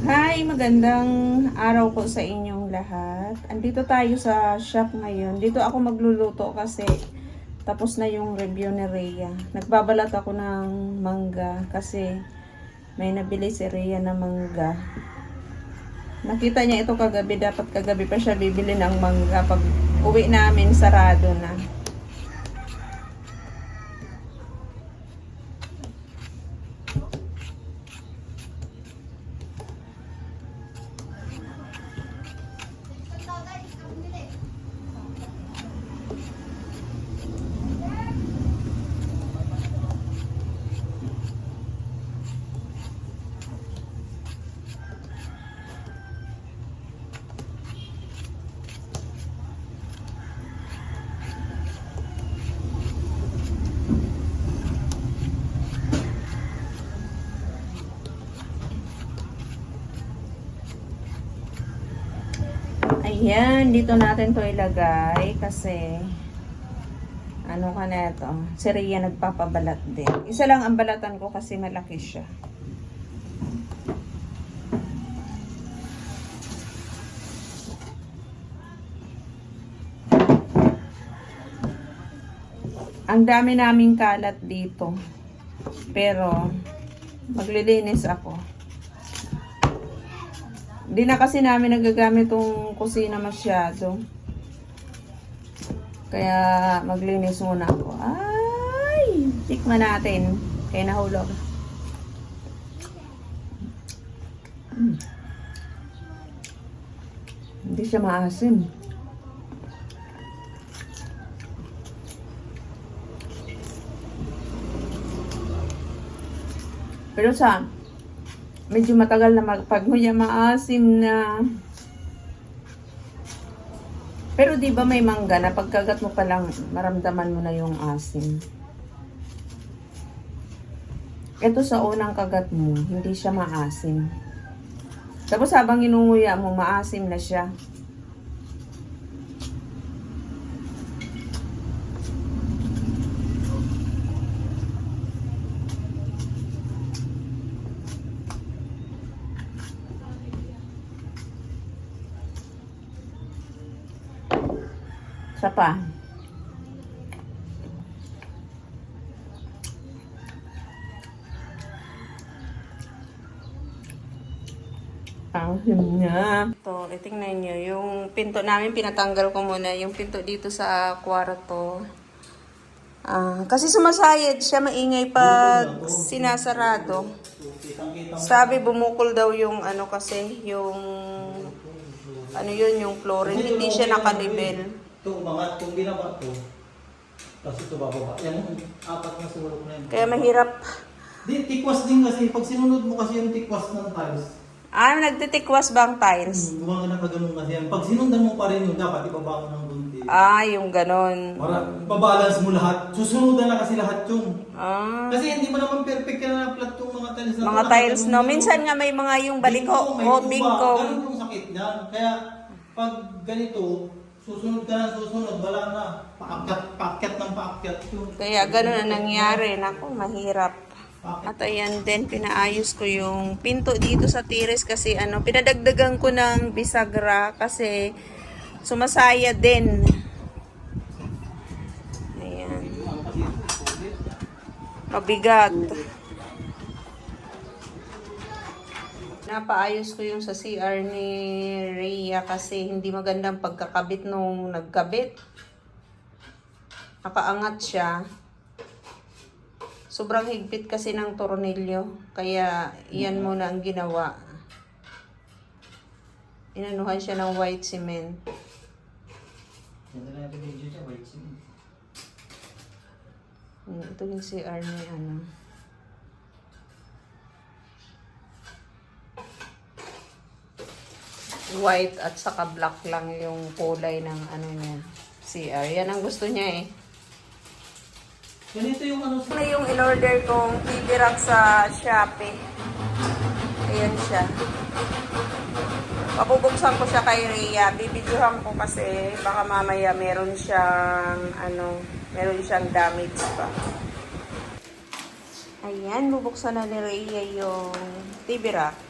Hi, magandang araw po sa inyong lahat. Andito tayo sa shop ngayon. Dito ako magluluto kasi tapos na yung review ni Rhea. Nagbabalat ako ng mangga kasi may nabili si Rhea na mangga. Nakita niya ito kagabi. Dapat kagabi pa siya bibili ng mangga. Pag uwi namin, sarado na. Ayan, dito natin to ilagay kasi ano ka na ito, si Rhea nagpapabalat din. Isa lang ang balatan ko kasi malaki siya. Ang dami naming kalat dito. Pero maglilinis ako. Hindi na kasi namin nagagamit tong kusina masyado. Kaya maglinis muna ako. Ay! Tikman natin. Kaya nahulog. Mm. Hindi siya maasim. Pero sa medyo matagal na mag, pag huya maasim na pero di ba may mangga na pagkagat mo pa lang maramdaman mo na yung asim. Ito sa unang kagat mo, hindi siya maasim. Tapos habang inunguya mo, maasim na siya. Isa pa. Ang him niya. Ito, itingnan nyo. Yung pinto namin, pinatanggal ko muna. Yung pinto dito sa kwarto. Ah, kasi sumasayad siya, maingay pag sinasarado. Sabi, bumukol daw yung ano kasi, yung ano yun, yung flooring. Hindi siya nakalibel. Ito umangat, kung binaba ito, tapos ito bababa. Yan, apat na sulok na yun. Kaya mahirap. Di, tikwas din kasi, pag sinunod mo kasi yung tikwas ng tiles, Ah, nagtitikwas bang tiles? hmm, gumagana ka ganun kasi yan. Pag sinundan mo pa rin yun, dapat ibaba mo ng bunti. Ah, yung ganon. Para babalance mo lahat. Susunudan na kasi lahat yun. Ah, Kasi hindi mo naman perfect ka na flat yung mga tiles na mga tiles, no? Minsan nga may mga yung baliko may o tuba. Ganun yung sakit niyan. Kaya pag ganito, susunod ka na susunod, wala na. Paakyat, paakyat ng paakyat. Kaya ganon ang nangyari. Naku, mahirap. At ayan din, pinaayos ko yung pinto dito sa tiris kasi ano, pinadagdagan ko ng bisagra kasi sumasaya din. Ayan. Mabigat. Napaayos ko yung sa CR ni Rhea kasi hindi magandang pagkakabit nung nagkabit. Nakaangat siya. Sobrang higpit kasi ng tornilyo. Kaya iyan muna ang ginawa. Inanuhan siya ng white cement. Ganda na yung video white cement. Hmm, Ito yung CR ni ano. White at saka black lang yung kulay ng ano niya. CR. Yan ang gusto niya eh. Ganito yung ano sa... Yung in-order kong TV rack sa Shopee. Ayan siya. Papubuksan ko siya kay Rhea. Bibidyohan ko kasi baka mamaya meron siyang ano, meron siyang damage pa. Ayan, bubuksan na ni Rhea yung TV rack.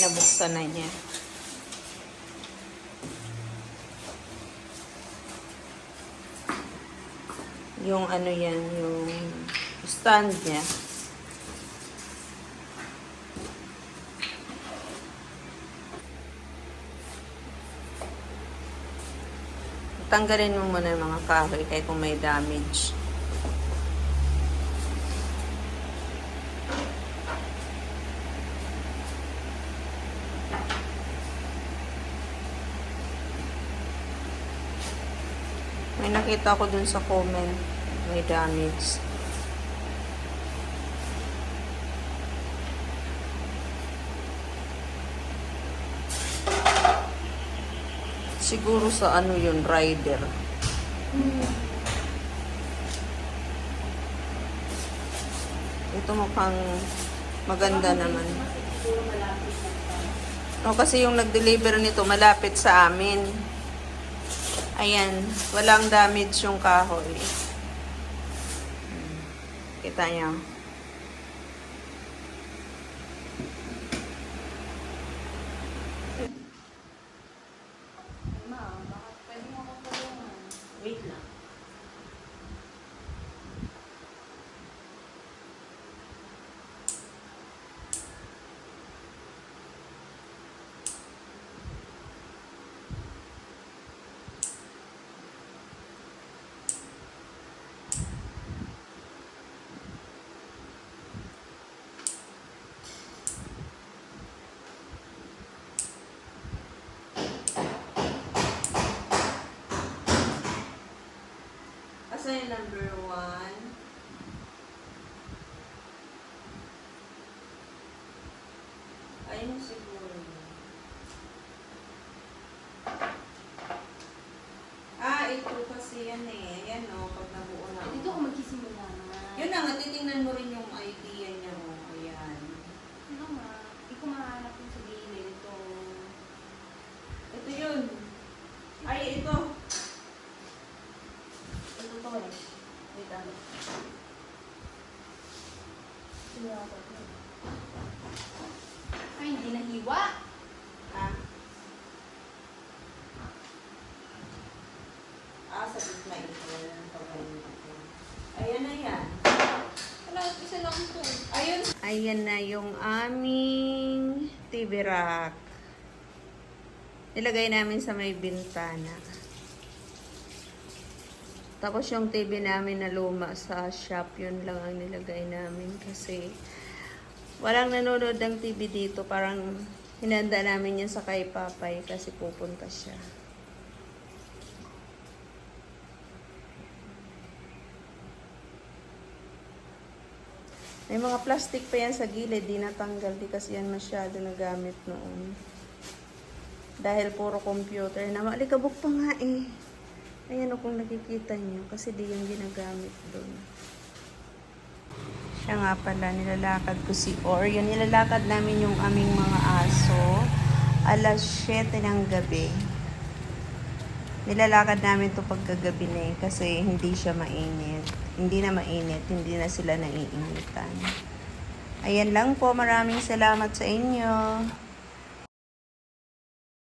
Ayun, nabuksan na niya. Yung ano yan, yung stand niya. Tanggalin mo muna yung mga kahoy kaya kung may damage. Nakita ko dun sa comment. May damage. Siguro sa ano yun, rider. Ito mukhang maganda naman. O kasi yung nag-deliver nito malapit sa amin. Ayan, walang damage yung kahoy. Kita niyo. Asa yung number one? Ayun siguro. Ah, ito kasi yan eh. Ayan o, pag nabuo na. Dito ako magsisimula na. Yun na nga, titingnan mo rin yung idea niya o. Ayan. Ano nga? Hindi ko mahanap yung sa gilid. Ito. Ito yun. Ay, ito. Ito to eh. Wait ano. Siya ako. Ay, hindi nahiwa. Ah. Ah, sa gitna ito. Ayan na yan. Wala, isa. Ayun. Ayan na yung aming TV rack. Nilagay namin sa may bintana. Tapos yung TV namin na luma sa shop, yun lang ang nilagay namin kasi walang nanonood ng TV dito. Parang hinanda namin yan sa kay Papay kasi pupunta siya. May mga plastic pa yan sa gilid, di natanggal, di kasi yan masyado nagamit noon. Dahil puro computer na, malikabok pa nga eh. Ayan o kung nakikita nyo, kasi di yung ginagamit doon. Siya nga pala, nilalakad ko si Orion. Nilalakad namin yung aming mga aso. Alas 7 ng gabi. Nilalakad namin to pagkagabi na eh, kasi hindi siya mainit. Hindi na mainit, hindi na sila naiinitan. Ayan lang po, maraming salamat sa inyo.